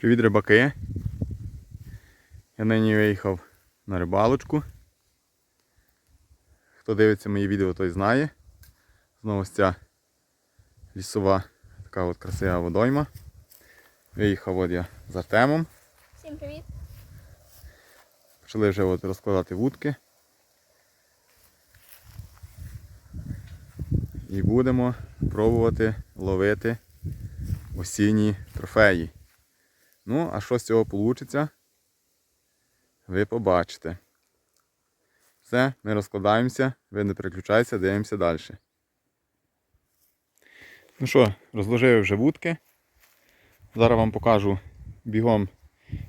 Привіт, рибаки. Я нині виїхав на рибалочку. Хто дивиться мої відео, той знає. Знову ось ця лісова така от красива водойма. Виїхав от я з Артемом. Всім привіт! Почали вже от розкладати вудки. І будемо пробувати ловити осінні трофеї. Ну, а що з цього вийде, ви побачите. Все, ми розкладаємося, ви не переключайтеся, дивимося далі. Ну що, розложив вже вудки. Зараз вам покажу бігом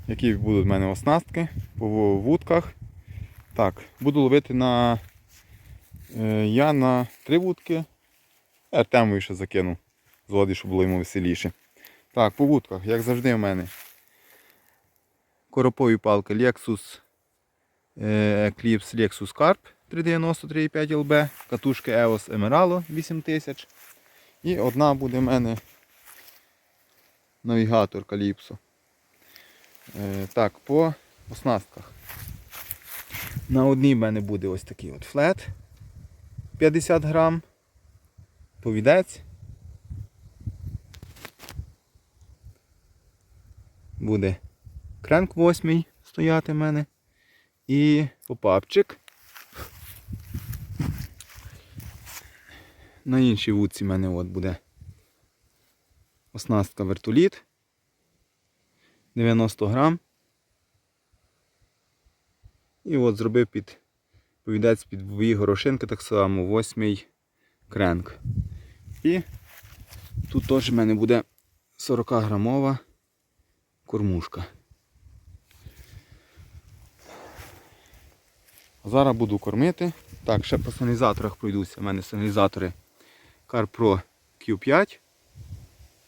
які будуть в мене оснастки по вудках. Так, буду ловити на. е, Я на три вудки. Артемові ще закину з води, щоб було йому веселіше. Так, по вудках, як завжди в мене. Коропові палки Lexus е, Eclipse Lexus Carp 390 3,5 LB, катушки EOS Emeralo 8000. І одна буде в мене навігатор Calypso. Е, так, по оснастках. На одній в мене буде ось такий от флет 50 грам, повідець. Буде кренк 8 стояти в мене. І попапчик. На іншій вудці в мене от буде оснастка вертоліт. 90 грам. І от зробив під повідець під дві горошинки, так само, восьмий кренк. І тут теж в мене буде 40 грамова кормушка. Зараз буду кормити. Так, ще по сигналізаторах пройдуся. У мене сигналізатори CarPro Q5.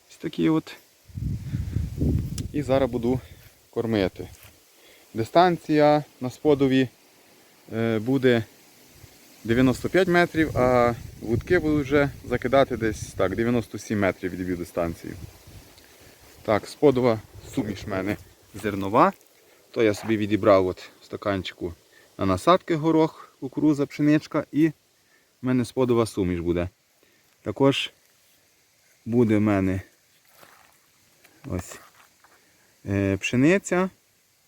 Ось такі от. І зараз буду кормити. Дистанція на сподові е, буде 95 метрів, а вудки буду вже закидати десь так, 97 метрів відб'ю дистанцію. Так, сподова суміш в мене зернова. То я собі відібрав от в стаканчику на насадки горох, кукуруза, пшеничка і в мене сподова суміш буде. Також буде в мене ось е, пшениця,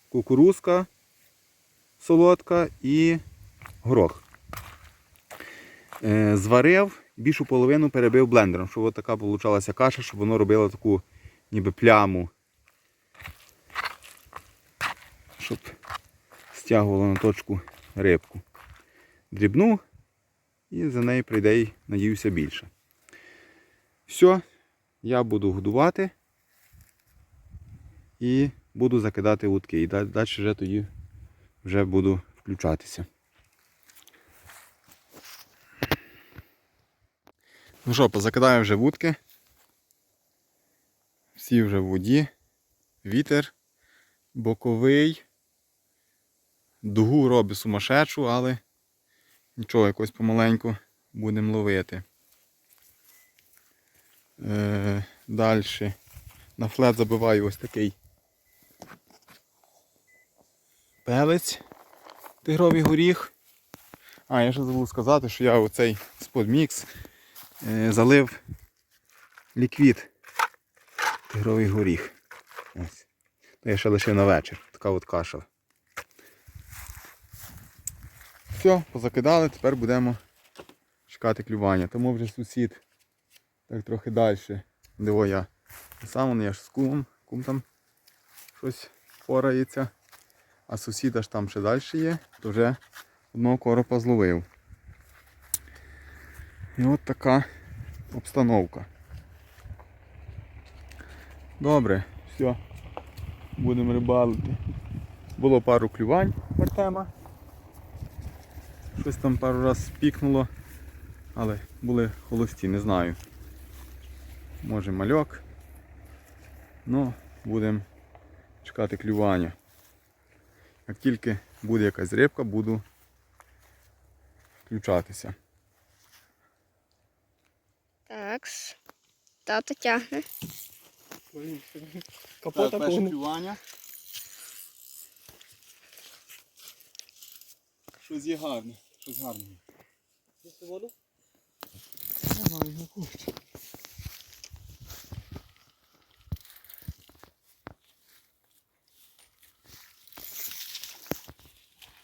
кукурузка солодка і горох. Е, зварив, більшу половину перебив блендером, щоб от така вийшла каша, щоб воно робило таку ніби пляму. Щоб стягувало на точку рибку. Дрібну і за неї прийде, й, надіюся, більше. Все, я буду годувати і буду закидати вудки. І далі вже тоді вже буду включатися. Ну що, позакидаю вже вудки. Всі вже в воді. Вітер боковий. Дугу робить сумасшедшу, але нічого, якось помаленьку будемо ловити. Е, Далі. На флет забиваю ось такий пелець, тигровий горіх. А, я ще забув сказати, що я оцей сподмікс е, залив ліквід тигровий горіх. Ось. То я ще лишив на вечір. Така от каша. Все, позакидали, тепер будемо чекати клювання. Тому вже сусід так трохи далі. Диво я. Сам я ж з кумом, кум там щось порається. А сусіда ж там ще далі є, то вже одного коропа зловив. І от така обстановка. Добре, все, будемо рибалити. Було пару клювань Артема. Щось там пару раз пікнуло, але були холості, не знаю. Може мальок. Ну, будемо чекати клювання. Як тільки буде якась рибка, буду включатися. Такс. Тато тягне. Капота повний. клювання. Щось є гарне, щось гарне. Їсти воду? Хочу.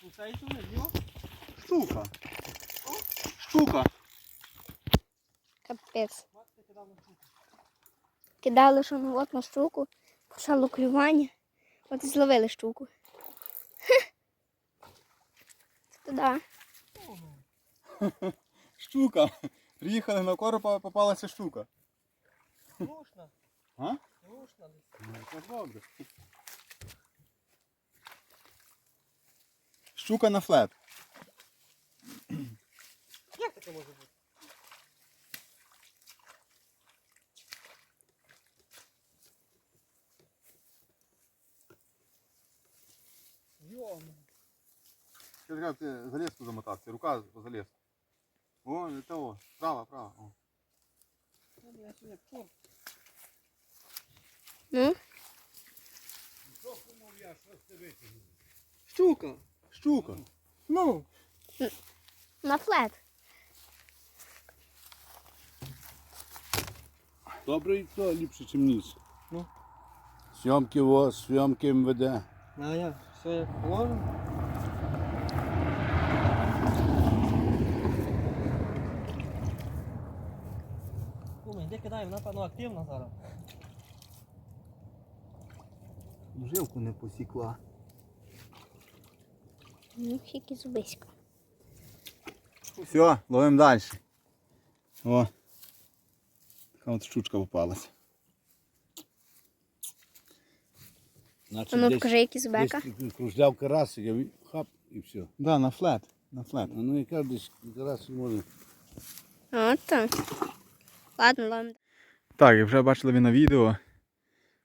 Кусається не з'їла? Штука. Штука. Капець. Кидали що от на штуку, почало клювання. От і зловили штуку. Хе. Це. Штука. Приїхали на коропа, попалася штука. Слушно. А? Слушно. Ну, це добре. Штука на флет. Як таке може бути? Йома. Що така, ти залізку замотався, рука по залізку. О, не того. Права, права. О. Я сьогодні пор. Ну, Штука. Штука. Ну, на флет. Добре і то ліпше, ніж ніс. Ну. Зйомки ВОЗ, зйомки МВД. а я все як положено. Куми, де кидаємо, напевно, активно зараз. Жилку не посікла. Ну, які зубиська. Все, ловимо далі. О. Така от штучка попалась. А ну десь, покажи, які зубека. десь кружляв карасик, я хап і все. Да, на флет. На флет. А ну яка десь карасик може. От так. Ладно, ладно. Так, як вже бачили ви на відео.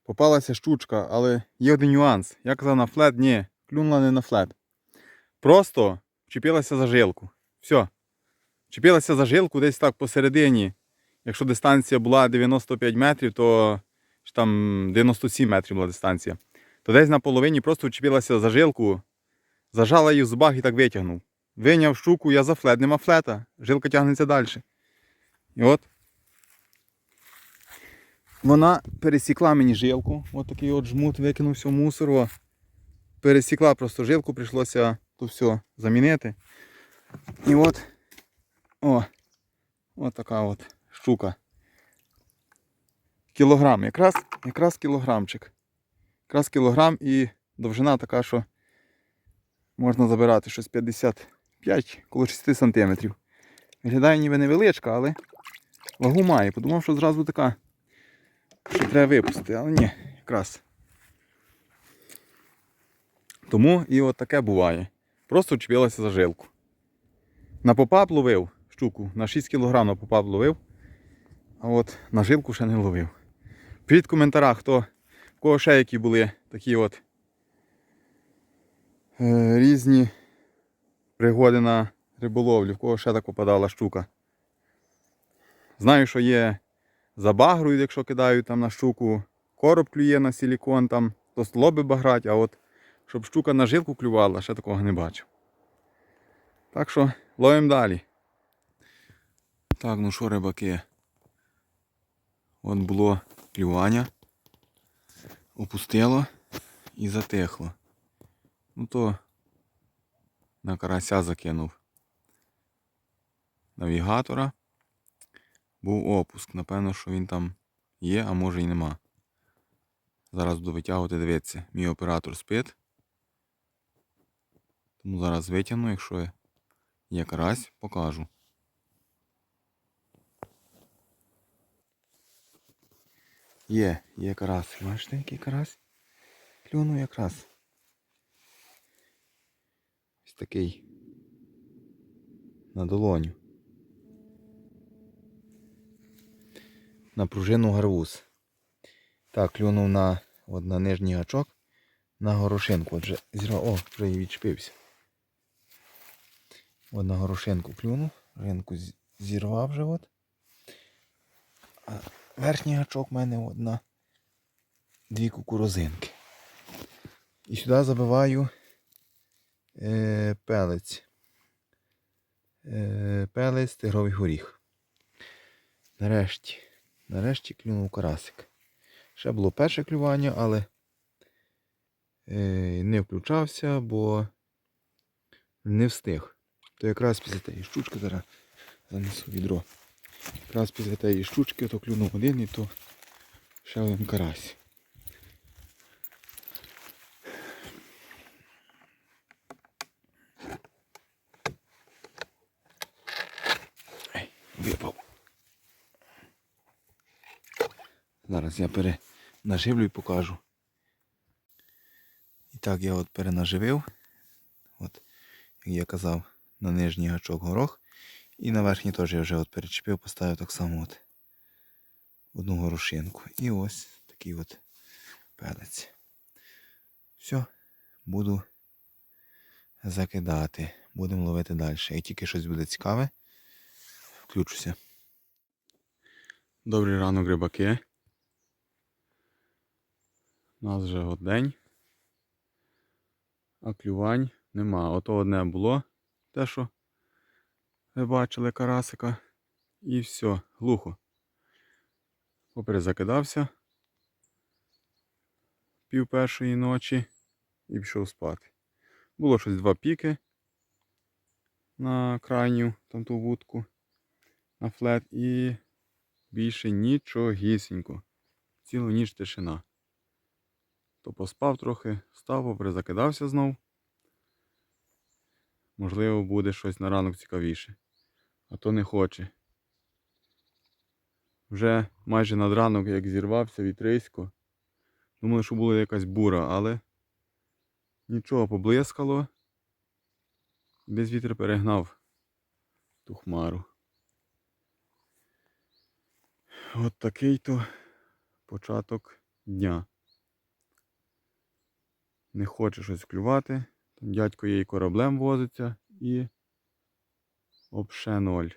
Попалася штучка, але є один нюанс. Я казав на флет, ні, клюнула не на флет. Просто вчепилася за жилку. Все. Вчепилася за жилку десь так посередині. Якщо дистанція була 95 метрів, то чи там 97 метрів була дистанція. То десь на половині просто вчепилася за жилку, зажала її в зубах і так витягнув. Виняв штуку, я за флет, нема флета. Жилка тягнеться далі. І от вона пересікла мені жилку. От такий от жмут викинувся в мусор. Пересікла просто жилку, прийшлося то все замінити. І от о, от така от штука. Кілограм. Якраз, якраз кілограмчик. Якраз кілограм і довжина така, що можна забирати щось 55 коло 6 сантиметрів. Виглядає ніби невеличка, але вагу має. Подумав, що зразу така що треба випустити, але ні, якраз. Тому і от таке буває. Просто вчепилася за жилку. На попап ловив штуку, на 6 кг на попап ловив, а от на жилку ще не ловив. Пишіть в коментарях, хто, в кого ще які були такі от е, різні пригоди на риболовлю, в кого ще так попадала штука. Знаю, що є забагрують, якщо кидають там на щуку, короб клює на силікон, там, то столоби баграть, а от щоб щука на жилку клювала, ще такого не бачив. Так що ловимо далі. Так, ну що, рибаки? От було клювання, опустило і затихло. Ну то на карася закинув навігатора був опуск. Напевно, що він там є, а може і нема. Зараз буду витягувати, дивитися. Мій оператор спить. Тому зараз витягну, якщо є карась, покажу. Є, є карась. Бачите, який карась? Клюнув якраз. Ось такий. На долоню. на пружину гарвуз. Так, клюнув на, от на нижній гачок на горошинку. От вже зірвав, о, вже і відчепився. От на горошинку клюнув, ринку зірвав вже от. Верхній гачок в мене от на дві кукурузинки. І сюди забиваю е, пелець. Е, пелець тигровий горіх. Нарешті, нарешті клюнув карасик. Ще було перше клювання, але е, не включався, бо не встиг. То якраз після тієї штучки зараз занесу відро. Якраз після тієї штучки то клюнув один і то ще один карась. Випав. Зараз я перенаживлю і покажу. І так я от перенаживив. От, як я казав, на нижній гачок горох. І на верхній теж я вже от перечепив, поставив так само от одну горошинку. І ось такий от пелець. Все, буду закидати. Будемо ловити далі. Як тільки щось буде цікаве, включуся. Добрий ранок, рибаки. У нас вже день. А клювань нема. Ото одне було, те, що ви бачили карасика. І все, глухо. Поперезакидався пів першої ночі і пішов спати. Було щось два піки на крайню там ту вудку на флет і більше нічогісінько. Цілу ніч тишина. То поспав трохи, став, поперезакидався знов. Можливо, буде щось на ранок цікавіше. А то не хоче. Вже майже над ранок, як зірвався вітрисько. Думали, що була якась бура, але нічого поблискало. Десь вітер перегнав ту хмару. От такий то початок дня. Не хоче щось клювати. Там дядько їй кораблем возиться і обше ноль.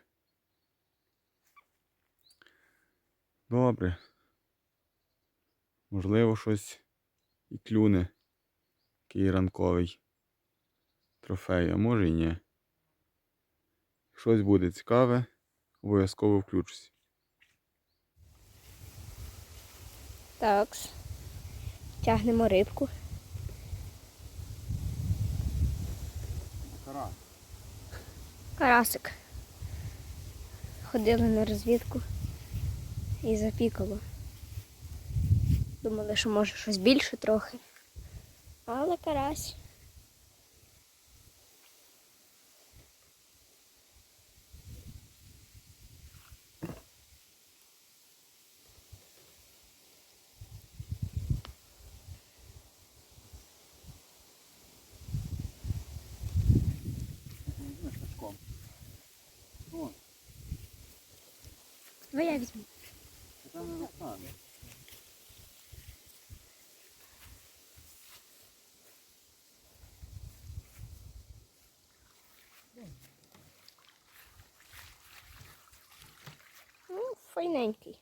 Добре. Можливо, щось і клюне. Такий ранковий трофей, а може і ні. Щось буде цікаве, обов'язково включусь. Так. Тягнемо рибку. Карась. Карасик. Ходили на розвідку і запікало. Думали, що може щось більше трохи. Але карась. Давай я візьму. Ну, файненький.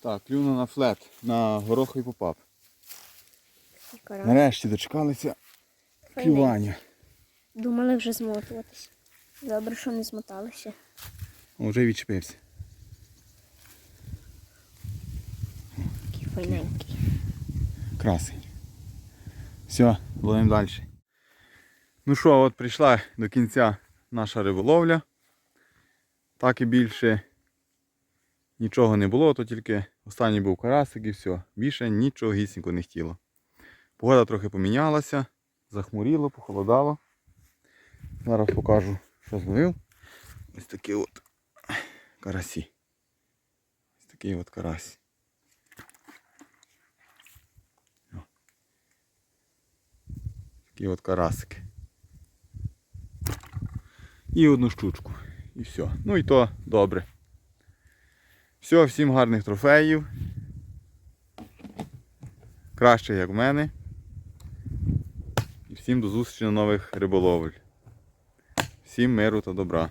Так, клюну на флет, на попап. І карась. Нарешті дочекалися Клювання. Думали вже змотуватись. Добре, що не змоталися. О, вже відчепився. Такий файненький. Красень. Все, ловимо далі. Ну що, от прийшла до кінця наша риболовля. Так і більше нічого не було, то тільки останній був карасик і все. Більше нічого гісінько не хотіло. Погода трохи помінялася, захмуріло, похолодало. Зараз покажу, що зловив. Ось такі от карасі. Ось такий от карась. Такі от карасики. І одну штучку. І все. Ну і то добре. Все, всім гарних трофеїв. Краще, як в мене. Всім до зустрічі на нових риболовель. Всім миру та добра.